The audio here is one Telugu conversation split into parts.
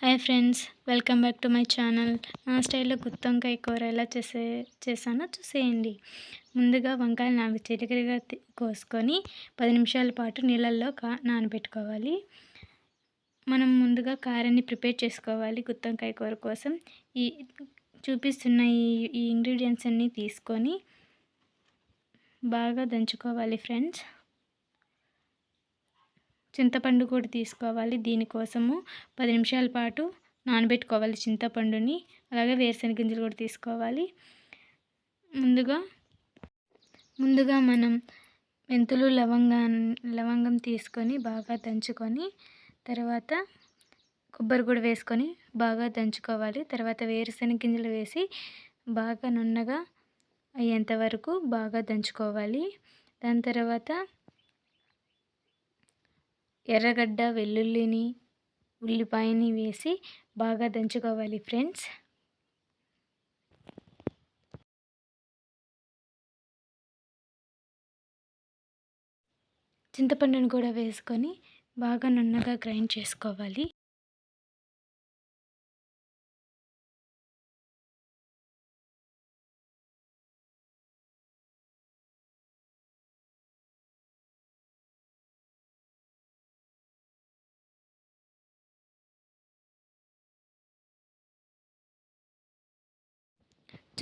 Hi friends welcome back to my channel. నా స్టైల్లో గుత్తొంకాయ కూర ఎలా చేసే చేశానో చూసేయండి. ముందుగా వంకాయలు నాలుగు చిటికలుగా కోసుకొని పది నిమిషాల పాటు నీళ్ళల్లో కా నానబెట్టుకోవాలి. మనం ముందుగా కారాన్ని ప్రిపేర్ చేసుకోవాలి గుత్తొంకాయ కూర కోసం. ఈ చూపిస్తున్న ఈ ఈ ఇంగ్రీడియంట్స్ అన్నీ తీసుకొని బాగా దంచుకోవాలి ఫ్రెండ్స్. చింతపండు కూడా తీసుకోవాలి. దీనికోసము పది నిమిషాల పాటు నానబెట్టుకోవాలి చింతపండుని. అలాగే వేరుశనగ గింజలు కూడా తీసుకోవాలి. ముందుగా ముందుగా మనం మెంతులు లవంగా లవంగం తీసుకొని బాగా దంచుకొని తర్వాత కొబ్బరి కూడా వేసుకొని బాగా దంచుకోవాలి. తర్వాత వేరుశనగ గింజలు వేసి బాగా నున్నగా అయ్యేంత వరకు బాగా దంచుకోవాలి. దాని తర్వాత ఎర్రగడ్డ వెల్లుల్లిని ఉల్లిపాయని వేసి బాగా దంచుకోవాలి ఫ్రెండ్స్. చింతపండును కూడా వేసుకొని బాగా నున్నగా గ్రైండ్ చేసుకోవాలి.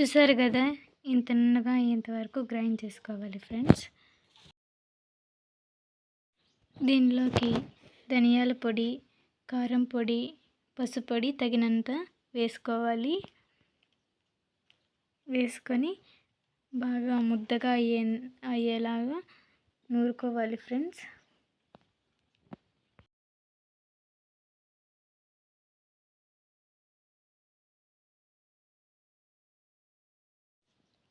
చూసారు కదా? ఇంత నున్నగా ఇంతవరకు గ్రైండ్ చేసుకోవాలి ఫ్రెండ్స్. దీనిలోకి ధనియాల పొడి కారం పొడి పసుపు పొడి తగినంత వేసుకోవాలి. వేసుకొని బాగా ముద్దగా అయ్యే అయ్యేలాగా నూరుకోవాలి ఫ్రెండ్స్.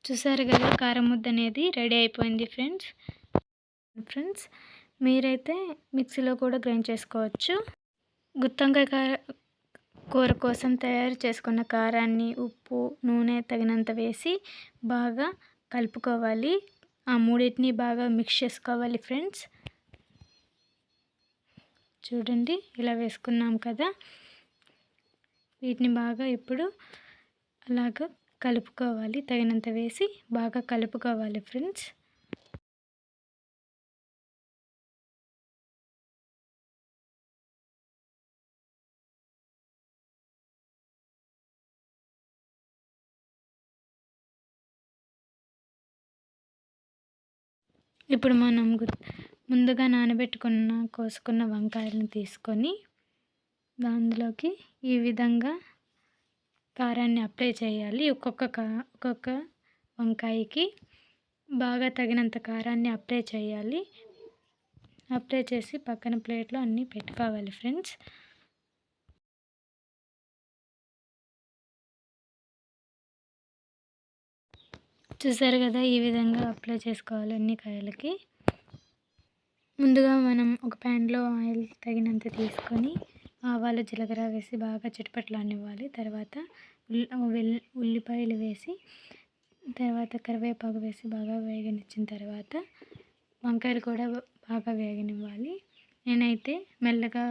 చూసారు కదా కారం ముద్ద అనేది రెడీ అయిపోయింది ఫ్రెండ్స్. ఫ్రెండ్స్ మీరైతే మిక్సీలో కూడా గ్రైండ్ చేసుకోవచ్చు. గుత్తంకాయ కార కూర కోసం తయారు చేసుకున్న కారాన్ని ఉప్పు నూనె తగినంత వేసి బాగా కలుపుకోవాలి. ఆ మూడింటిని బాగా మిక్స్ చేసుకోవాలి ఫ్రెండ్స్. చూడండి ఇలా వేసుకున్నాం కదా. వీటిని బాగా ఇప్పుడు అలాగా కలుపుకోవాలి. తగినంత వేసి బాగా కలుపుకోవాలి ఫ్రెండ్స్. ఇప్పుడు మనం ముందుగా నానబెట్టుకున్న కోసుకున్న వంకాయలను తీసుకొని దానిలోకి ఈ విధంగా కారాన్ని అప్లై చేయాలి. ఒక్కొక్క కా ఒక్కొక్క వంకాయకి బాగా తగినంత కారాన్ని అప్లై చేయాలి. అప్లై చేసి పక్కన ప్లేట్లో అన్నీ పెట్టుకోవాలి ఫ్రెండ్స్. చూసారు కదా ఈ విధంగా అప్లై చేసుకోవాలి అన్ని కాయలకి. ముందుగా మనం ఒక ప్యాన్లో ఆయిల్ తగినంత తీసుకొని ఆవాలు జీలకర్ర వేసి బాగా చిటపట్లానివ్వాలి. తర్వాత ఉల్లిపాయలు వేసి తర్వాత కరివేపాకు వేసి బాగా వేగనిచ్చిన తర్వాత వంకాయలు కూడా బాగా వేగనివ్వాలి. నేనైతే మెల్లగా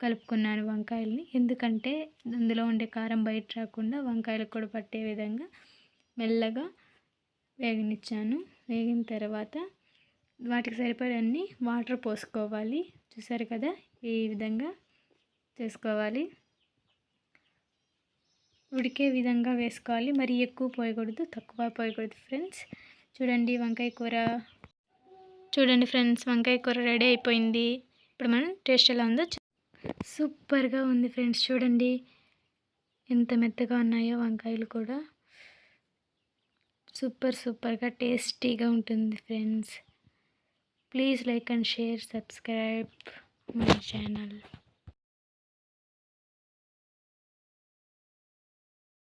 కలుపుకున్నాను వంకాయల్ని. ఎందుకంటే అందులో ఉండే కారం బయట రాకుండా వంకాయలకు కూడా పట్టే విధంగా మెల్లగా వేగనిచ్చాను. వేగిన తర్వాత వాటికి సరిపడన్ని వాటర్ పోసుకోవాలి. చూసారు కదా? ఈ విధంగా చేసుకోవాలి. ఉడికే విధంగా వేసుకోవాలి. మరి ఎక్కువ పోయకూడదు తక్కువ పోయకూడదు ఫ్రెండ్స్. చూడండి వంకాయ కూర. చూడండి ఫ్రెండ్స్ వంకాయ కూర రెడీ అయిపోయింది. ఇప్పుడు మనం టేస్ట్ ఎలా ఉందో సూపర్గా ఉంది ఫ్రెండ్స్. చూడండి ఎంత మెత్తగా ఉన్నాయో వంకాయలు కూడా. సూపర్ సూపర్గా టేస్టీగా ఉంటుంది friends. please like and share subscribe my channel.